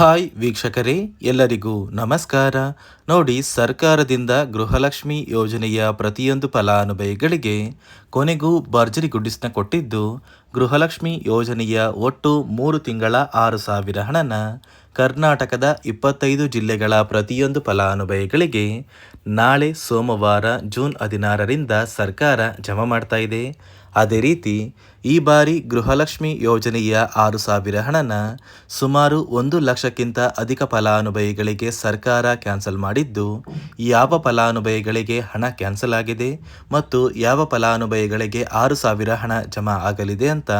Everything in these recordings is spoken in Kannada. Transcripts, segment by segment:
ಹಾಯ್ ವೀಕ್ಷಕರೇ, ಎಲ್ಲರಿಗೂ ನಮಸ್ಕಾರ. ನೋಡಿ, ಸರ್ಕಾರದಿಂದ ಗೃಹಲಕ್ಷ್ಮಿ ಯೋಜನೆಯ ಪ್ರತಿಯೊಂದು ಫಲಾನುಭವಿಗಳಿಗೆ ಕೊನೆಗೂ ಭರ್ಜರಿ ಗುಡ್ಡಿಸ್ನ ಕೊಟ್ಟಿದ್ದು, ಗೃಹಲಕ್ಷ್ಮಿ ಯೋಜನೆಯ ಒಟ್ಟು ಮೂರು ತಿಂಗಳ ಆರು ಸಾವಿರ ಹಣನ ಕರ್ನಾಟಕದ ಇಪ್ಪತ್ತೈದು ಜಿಲ್ಲೆಗಳ ಪ್ರತಿಯೊಂದು ಫಲಾನುಭವಿಗಳಿಗೆ ನಾಳೆ ಸೋಮವಾರ ಜೂನ್ ಹದಿನಾರರಿಂದ ಸರ್ಕಾರ ಜಮಾ ಮಾಡ್ತಾ ಇದೆ. ಅದೇ ರೀತಿ ಈ ಬಾರಿ ಗೃಹಲಕ್ಷ್ಮಿ ಯೋಜನೆಯ ಆರು ಸಾವಿರ ಹಣನ ಸುಮಾರು ಒಂದು ಲಕ್ಷಕ್ಕಿಂತ ಅಧಿಕ ಫಲಾನುಭವಿಗಳಿಗೆ ಸರ್ಕಾರ ಕ್ಯಾನ್ಸಲ್ ಮಾಡಿದ್ದು, ಯಾವ ಫಲಾನುಭವಿಗಳಿಗೆ ಹಣ ಕ್ಯಾನ್ಸಲ್ ಆಗಿದೆ ಮತ್ತು ಯಾವ ಫಲಾನುಭವಿಗಳಿಗೆ ಆರು ಸಾವಿರ ಹಣ ಜಮಾ ಆಗಲಿದೆ ಅಂತ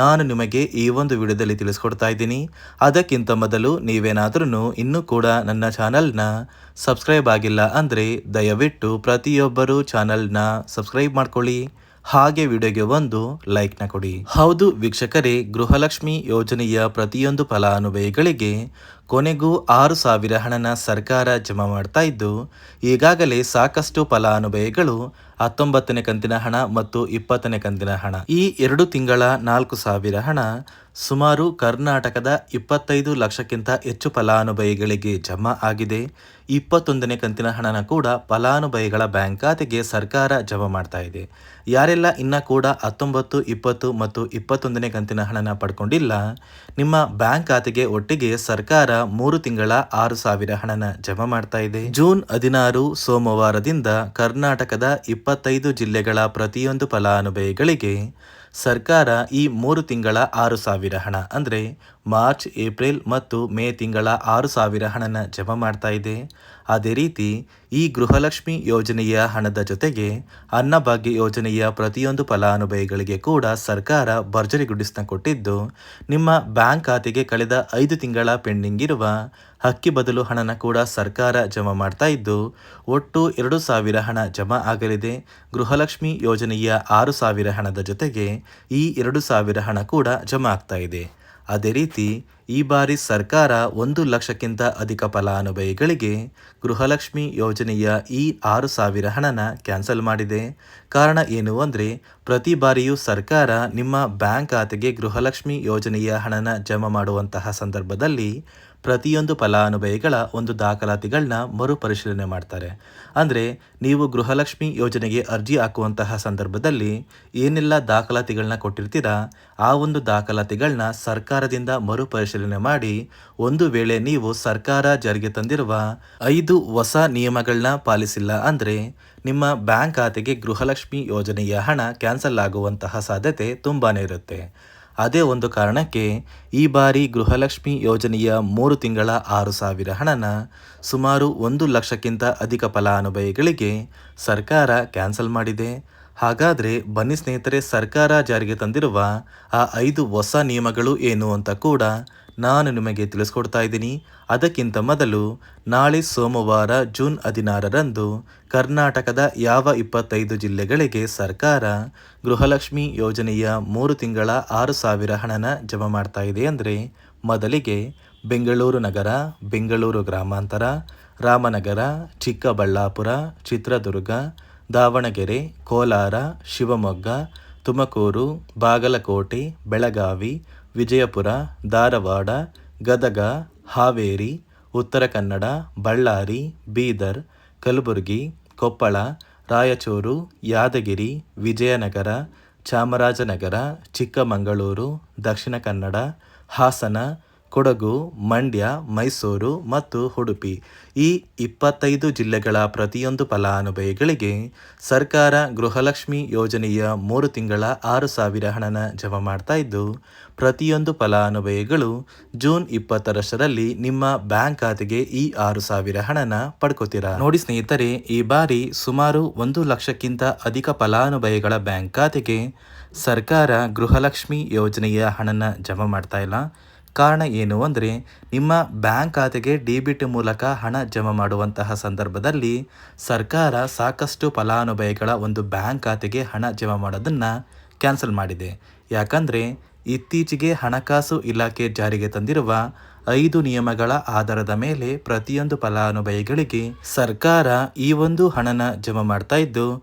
ನಾನು ನಿಮಗೆ ಈ ಒಂದು ವಿಡಿಯೋದಲ್ಲಿ ತಿಳಿಸ್ಕೊಡ್ತಾ ಇದ್ದೀನಿ. ಅದಕ್ಕಿಂತ ಮೊದಲು ನೀವೇನಾದ್ರೂ ಇನ್ನೂ ಕೂಡ ನನ್ನ ಚಾನಲ್ನ ಸಬ್ಸ್ಕ್ರೈಬ್ ಆಗಿಲ್ಲ ಅಂದರೆ ದಯವಿಟ್ಟು ಪ್ರತಿಯೊಬ್ಬರೂ ಚಾನಲ್ನ ಸಬ್ಸ್ಕ್ರೈಬ್ ಮಾಡ್ಕೊಳ್ಳಿ. ಹಾಗೆ ವಿಡಿಯೋಗೆ ಒಂದು ಲೈಕ್ನ ಕೊಡಿ. ಹೌದು ವೀಕ್ಷಕರೇ, ಗೃಹಲಕ್ಷ್ಮಿ ಯೋಜನೆಯ ಪ್ರತಿಯೊಂದು ಫಲಾನುಭವಿಗಳಿಗೆ ಕೊನೆಗೂ ಆರು ಸಾವಿರ ಹಣನ ಸರ್ಕಾರ ಜಮಾ ಮಾಡ್ತಾ ಇದ್ದು, ಈಗಾಗಲೇ ಸಾಕಷ್ಟು ಫಲಾನುಭವಿಗಳು ಹತ್ತೊಂಬತ್ತನೇ ಕಂತಿನ ಹಣ ಮತ್ತು ಇಪ್ಪತ್ತನೇ ಕಂತಿನ ಹಣ. ಈ ಎರಡು ತಿಂಗಳ ನಾಲ್ಕು ಸಾವಿರ ಹಣ ಸುಮಾರು ಕರ್ನಾಟಕದ ಇಪ್ಪತ್ತೈದು ಲಕ್ಷಕ್ಕಿಂತ ಹೆಚ್ಚು ಫಲಾನುಭವಿಗಳಿಗೆ ಜಮಾ ಆಗಿದೆ. ಇಪ್ಪತ್ತೊಂದನೇ ಕಂತಿನ ಹಣನ ಕೂಡ ಫಲಾನುಭವಿಗಳ ಬ್ಯಾಂಕ್ ಖಾತೆಗೆ ಸರ್ಕಾರ ಜಮಾ ಮಾಡ್ತಾ ಇದೆ. ಯಾರೆಲ್ಲ ಇನ್ನ ಕೂಡ ಹತ್ತೊಂಬತ್ತು, ಇಪ್ಪತ್ತು ಮತ್ತು ಇಪ್ಪತ್ತೊಂದನೇ ಕಂತಿನ ಹಣನ ಪಡ್ಕೊಂಡಿಲ್ಲ, ನಿಮ್ಮ ಬ್ಯಾಂಕ್ ಖಾತೆಗೆ ಒಟ್ಟಿಗೆ ಸರ್ಕಾರ ಮೂರು ತಿಂಗಳ ಆರು ಸಾವಿರ ಹಣನ ಜಮಾ ಮಾಡ್ತಾ ಇದೆ. ಜೂನ್ ಹದಿನಾರು, ಸೋಮವಾರದಿಂದ ಕರ್ನಾಟಕದ ಇಪ್ಪತ್ತೈದು ಜಿಲ್ಲೆಗಳ ಪ್ರತಿಯೊಂದು ಫಲಾನುಭವಿಗಳಿಗೆ ಸರ್ಕಾರ ಈ ಮೂರು ತಿಂಗಳ ಆರು ಸಾವಿರ ಹಣ. ಅಂದರೆ ಮಾರ್ಚ್, ಏಪ್ರಿಲ್ ಮತ್ತು ಮೇ ತಿಂಗಳ ಆರು ಸಾವಿರ ಹಣನ ಜಮಾ ಮಾಡ್ತಾ ಇದೆ. ಅದೇ ರೀತಿ ಈ ಗೃಹಲಕ್ಷ್ಮಿ ಯೋಜನೆಯ ಹಣದ ಜೊತೆಗೆ ಅನ್ನಭಾಗ್ಯ ಯೋಜನೆಯ ಪ್ರತಿಯೊಂದು ಫಲಾನುಭವಿಗಳಿಗೆ ಕೂಡ ಸರ್ಕಾರ ಭರ್ಜರಿ ಗುಡಿಸ್ನ ಕೊಟ್ಟಿದ್ದು, ನಿಮ್ಮ ಬ್ಯಾಂಕ್ ಖಾತೆಗೆ ಕಳೆದ ಐದು ತಿಂಗಳ ಪೆಂಡಿಂಗ್ ಇರುವ ಹಕ್ಕಿ ಬದಲು ಹಣನ ಕೂಡ ಸರ್ಕಾರ ಜಮಾ ಮಾಡ್ತಾ ಇದ್ದು, ಒಟ್ಟು ಎರಡು ಸಾವಿರ ಹಣ ಜಮಾ ಆಗಲಿದೆ. ಗೃಹಲಕ್ಷ್ಮಿ ಯೋಜನೆಯ ಆರು ಸಾವಿರ ಹಣದ ಜೊತೆಗೆ ಈ ಎರಡು ಸಾವಿರ ಹಣ ಕೂಡ ಜಮಾ ಆಗ್ತಾ ಇದೆ. ಅದೇ ರೀತಿ ಈ ಬಾರಿ ಸರ್ಕಾರ ಒಂದು ಲಕ್ಷಕ್ಕಿಂತ ಅಧಿಕ ಫಲಾನುಭವಿಗಳಿಗೆ ಗೃಹಲಕ್ಷ್ಮಿ ಯೋಜನೆಯ ಈ ಆರು ಸಾವಿರ ಹಣನ ಕ್ಯಾನ್ಸಲ್ ಮಾಡಿದೆ. ಕಾರಣ ಏನು ಅಂದರೆ ಪ್ರತಿ ಬಾರಿಯೂ ಸರ್ಕಾರ ನಿಮ್ಮ ಬ್ಯಾಂಕ್ ಖಾತೆಗೆ ಗೃಹಲಕ್ಷ್ಮಿ ಯೋಜನೆಯ ಹಣನ ಜಮಾ ಮಾಡುವಂತಹ ಸಂದರ್ಭದಲ್ಲಿ ಪ್ರತಿಯೊಂದು ಫಲಾನುಭವಿಗಳ ಒಂದು ದಾಖಲಾತಿಗಳನ್ನ ಮರುಪರಿಶೀಲನೆ ಮಾಡ್ತಾರೆ. ಅಂದರೆ ನೀವು ಗೃಹಲಕ್ಷ್ಮಿ ಯೋಜನೆಗೆ ಅರ್ಜಿ ಹಾಕುವಂತಹ ಸಂದರ್ಭದಲ್ಲಿ ಏನೆಲ್ಲ ದಾಖಲಾತಿಗಳನ್ನ ಕೊಟ್ಟಿರ್ತೀರಾ, ಆ ಒಂದು ದಾಖಲಾತಿಗಳನ್ನ ಸರ್ಕಾರದಿಂದ ಮರುಪರಿಶೀಲನೆ ಮಾಡಿ ಒಂದು ವೇಳೆ ನೀವು ಸರ್ಕಾರ ಜಾರಿಗೆ ತಂದಿರುವ ಐದು ಹೊಸ ನಿಯಮಗಳನ್ನ ಪಾಲಿಸಿಲ್ಲ ಅಂದರೆ ನಿಮ್ಮ ಬ್ಯಾಂಕ್ ಖಾತೆಗೆ ಗೃಹಲಕ್ಷ್ಮಿ ಯೋಜನೆಯ ಹಣ ಕ್ಯಾನ್ಸಲ್ ಆಗುವಂತಹ ಸಾಧ್ಯತೆ ತುಂಬಾ ಇರುತ್ತೆ. ಅದೇ ಒಂದು ಕಾರಣಕ್ಕೆ ಈ ಬಾರಿ ಗೃಹಲಕ್ಷ್ಮಿ ಯೋಜನೆಯ ಮೂರು ತಿಂಗಳ ಆರು ಸಾವಿರ ಹಣನ ಸುಮಾರು ಒಂದು ಲಕ್ಷಕ್ಕಿಂತ ಅಧಿಕ ಫಲಾನುಭವಿಗಳಿಗೆ ಸರ್ಕಾರ ಕ್ಯಾನ್ಸಲ್ ಮಾಡಿದೆ. ಹಾಗಾದರೆ ಬನ್ನಿ ಸ್ನೇಹಿತರೆ, ಸರ್ಕಾರ ಜಾರಿಗೆ ತಂದಿರುವ ಆ ಐದು ಹೊಸ ನಿಯಮಗಳು ಏನು ಅಂತ ಕೂಡ ನಾನು ನಿಮಗೆ ತಿಳಿಸ್ಕೊಡ್ತಾ ಇದ್ದೀನಿ. ಅದಕ್ಕಿಂತ ಮೊದಲು ನಾಳೆ ಸೋಮವಾರ ಜೂನ್ ಹದಿನಾರರಂದು ಕರ್ನಾಟಕದ ಯಾವ ಇಪ್ಪತ್ತೈದು ಜಿಲ್ಲೆಗಳಿಗೆ ಸರ್ಕಾರ ಗೃಹಲಕ್ಷ್ಮಿ ಯೋಜನೆಯ ಮೂರು ತಿಂಗಳ ಆರು ಸಾವಿರ ಹಣನ ಜಮಾ ಮಾಡ್ತಾ ಇದೆ ಅಂದರೆ ಮೊದಲಿಗೆ ಬೆಂಗಳೂರು ನಗರ, ಬೆಂಗಳೂರು ಗ್ರಾಮಾಂತರ, ರಾಮನಗರ, ಚಿಕ್ಕಬಳ್ಳಾಪುರ, ಚಿತ್ರದುರ್ಗ, ದಾವಣಗೆರೆ, ಕೋಲಾರ, ಶಿವಮೊಗ್ಗ, ತುಮಕೂರು, ಬಾಗಲಕೋಟೆ, ಬೆಳಗಾವಿ ವಿಜಯಪುರ, ಧಾರವಾಡ, ಗದಗ, ಹಾವೇರಿ, ಉತ್ತರ ಕನ್ನಡ, ಬಳ್ಳಾರಿ, ಬೀದರ್, ಕಲಬುರಗಿ, ಕೊಪ್ಪಳ, ರಾಯಚೂರು, ಯಾದಗಿರಿ, ವಿಜಯನಗರ, ಚಾಮರಾಜನಗರ, ಚಿಕ್ಕಮಗಳೂರು, ದಕ್ಷಿಣ ಕನ್ನಡ, ಹಾಸನ ಕೊಡಗು, ಮಂಡ್ಯ, ಮೈಸೂರು ಮತ್ತು ಉಡುಪಿ ಈ ಇಪ್ಪತ್ತೈದು ಜಿಲ್ಲೆಗಳ ಪ್ರತಿಯೊಂದು ಫಲಾನುಭವಿಗಳಿಗೆ ಸರ್ಕಾರ ಗೃಹಲಕ್ಷ್ಮಿ ಯೋಜನೆಯ ಮೂರು ತಿಂಗಳ ಆರು ಸಾವಿರ ಹಣನ ಜಮಾ ಮಾಡ್ತಾ ಇದ್ದು, ಪ್ರತಿಯೊಂದು ಫಲಾನುಭವಿಗಳು ಜೂನ್ ಇಪ್ಪತ್ತರಷ್ಟರಲ್ಲಿ ನಿಮ್ಮ ಬ್ಯಾಂಕ್ ಖಾತೆಗೆ ಈ ಆರು ಸಾವಿರ ಹಣನ ಪಡ್ಕೋತೀರಾ? ನೋಡಿ ಸ್ನೇಹಿತರೆ, ಈ ಬಾರಿ ಸುಮಾರು ಒಂದು ಲಕ್ಷಕ್ಕಿಂತ ಅಧಿಕ ಫಲಾನುಭವಿಗಳ ಬ್ಯಾಂಕ್ ಖಾತೆಗೆ ಸರ್ಕಾರ ಗೃಹಲಕ್ಷ್ಮಿ ಯೋಜನೆಯ ಹಣನ ಜಮಾ ಮಾಡ್ತಾ ಇಲ್ಲ. ಕಾರಣ ಏನು ಅಂದರೆ ನಿಮ್ಮ ಬ್ಯಾಂಕ್ ಖಾತೆಗೆ ಡಿಬಿಟ್ ಮೂಲಕ ಹಣ ಜಮಾ ಮಾಡುವಂತಹ ಸಂದರ್ಭದಲ್ಲಿ ಸರ್ಕಾರ ಸಾಕಷ್ಟು ಫಲಾನುಭವಿಗಳ ಒಂದು ಬ್ಯಾಂಕ್ ಖಾತೆಗೆ ಹಣ ಜಮಾ ಮಾಡೋದನ್ನು ಕ್ಯಾನ್ಸಲ್ ಮಾಡಿದೆ. ಯಾಕಂದರೆ ಇತ್ತೀಚೆಗೆ ಹಣಕಾಸು ಇಲಾಖೆ ಜಾರಿಗೆ ತಂದಿರುವ ಐದು ನಿಯಮಗಳ ಆಧಾರದ ಮೇಲೆ ಪ್ರತಿಯೊಂದು ಫಲಾನುಭವಿಗಳಿಗೆ ಸರ್ಕಾರ ಈ ಒಂದು ಹಣನ ಜಮಾ ಮಾಡ್ತಾ ಇದ್ದು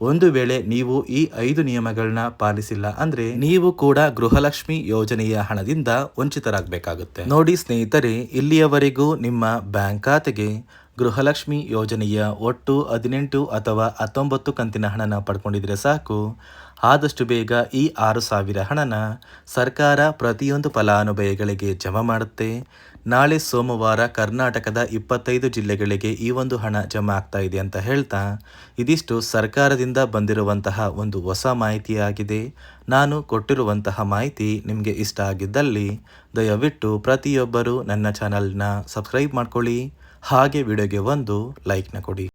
ಒಂದು ವೇಳೆ ನೀವು ಈ ಐದು ನಿಯಮಗಳನ್ನ ಪಾಲಿಸಿಲ್ಲ ಅಂದ್ರೆ ನೀವು ಕೂಡ ಗೃಹಲಕ್ಷ್ಮಿ ಯೋಜನೆಯ ಹಣದಿಂದ ವಂಚಿತರಾಗಬೇಕಾಗುತ್ತೆ. ನೋಡಿ ಸ್ನೇಹಿತರೆ, ಇಲ್ಲಿಯವರೆಗೂ ನಿಮ್ಮ ಬ್ಯಾಂಕ್ ಖಾತೆಗೆ ಗೃಹಲಕ್ಷ್ಮಿ ಯೋಜನೆಯ ಒಟ್ಟು ಹದಿನೆಂಟು ಅಥವಾ ಹತ್ತೊಂಬತ್ತು ಕಂತಿನ ಹಣನ ಪಡ್ಕೊಂಡಿದ್ರೆ ಸಾಕು. ಆದಷ್ಟು ಬೇಗ ಈ ಆರು ಸಾವಿರ ಹಣನ ಸರ್ಕಾರ ಪ್ರತಿಯೊಂದು ಫಲಾನುಭವಿಗಳಿಗೆ ಜಮಾ ಮಾಡುತ್ತೆ. ನಾಳೆ ಸೋಮವಾರ ಕರ್ನಾಟಕದ ಇಪ್ಪತ್ತೈದು ಜಿಲ್ಲೆಗಳಿಗೆ ಈ ಒಂದು ಹಣ ಜಮಾ ಆಗ್ತಾ ಇದೆ ಅಂತ ಹೇಳ್ತಾ ಇದಿಷ್ಟು ಸರ್ಕಾರದಿಂದ ಬಂದಿರುವಂತಹ ಒಂದು ಹೊಸ ಮಾಹಿತಿಯಾಗಿದೆ. ನಾನು ಕೊಟ್ಟಿರುವಂತಹ ಮಾಹಿತಿ ನಿಮಗೆ ಇಷ್ಟ ಆಗಿದ್ದಲ್ಲಿ ದಯವಿಟ್ಟು ಪ್ರತಿಯೊಬ್ಬರು ನನ್ನ ಚಾನಲ್ನ ಸಬ್ಸ್ಕ್ರೈಬ್ ಮಾಡ್ಕೊಳ್ಳಿ. ಹಾಗೆ ವಿಡಿಯೋಗೆ ಒಂದು ಲೈಕ್ನ ಕೊಡಿ.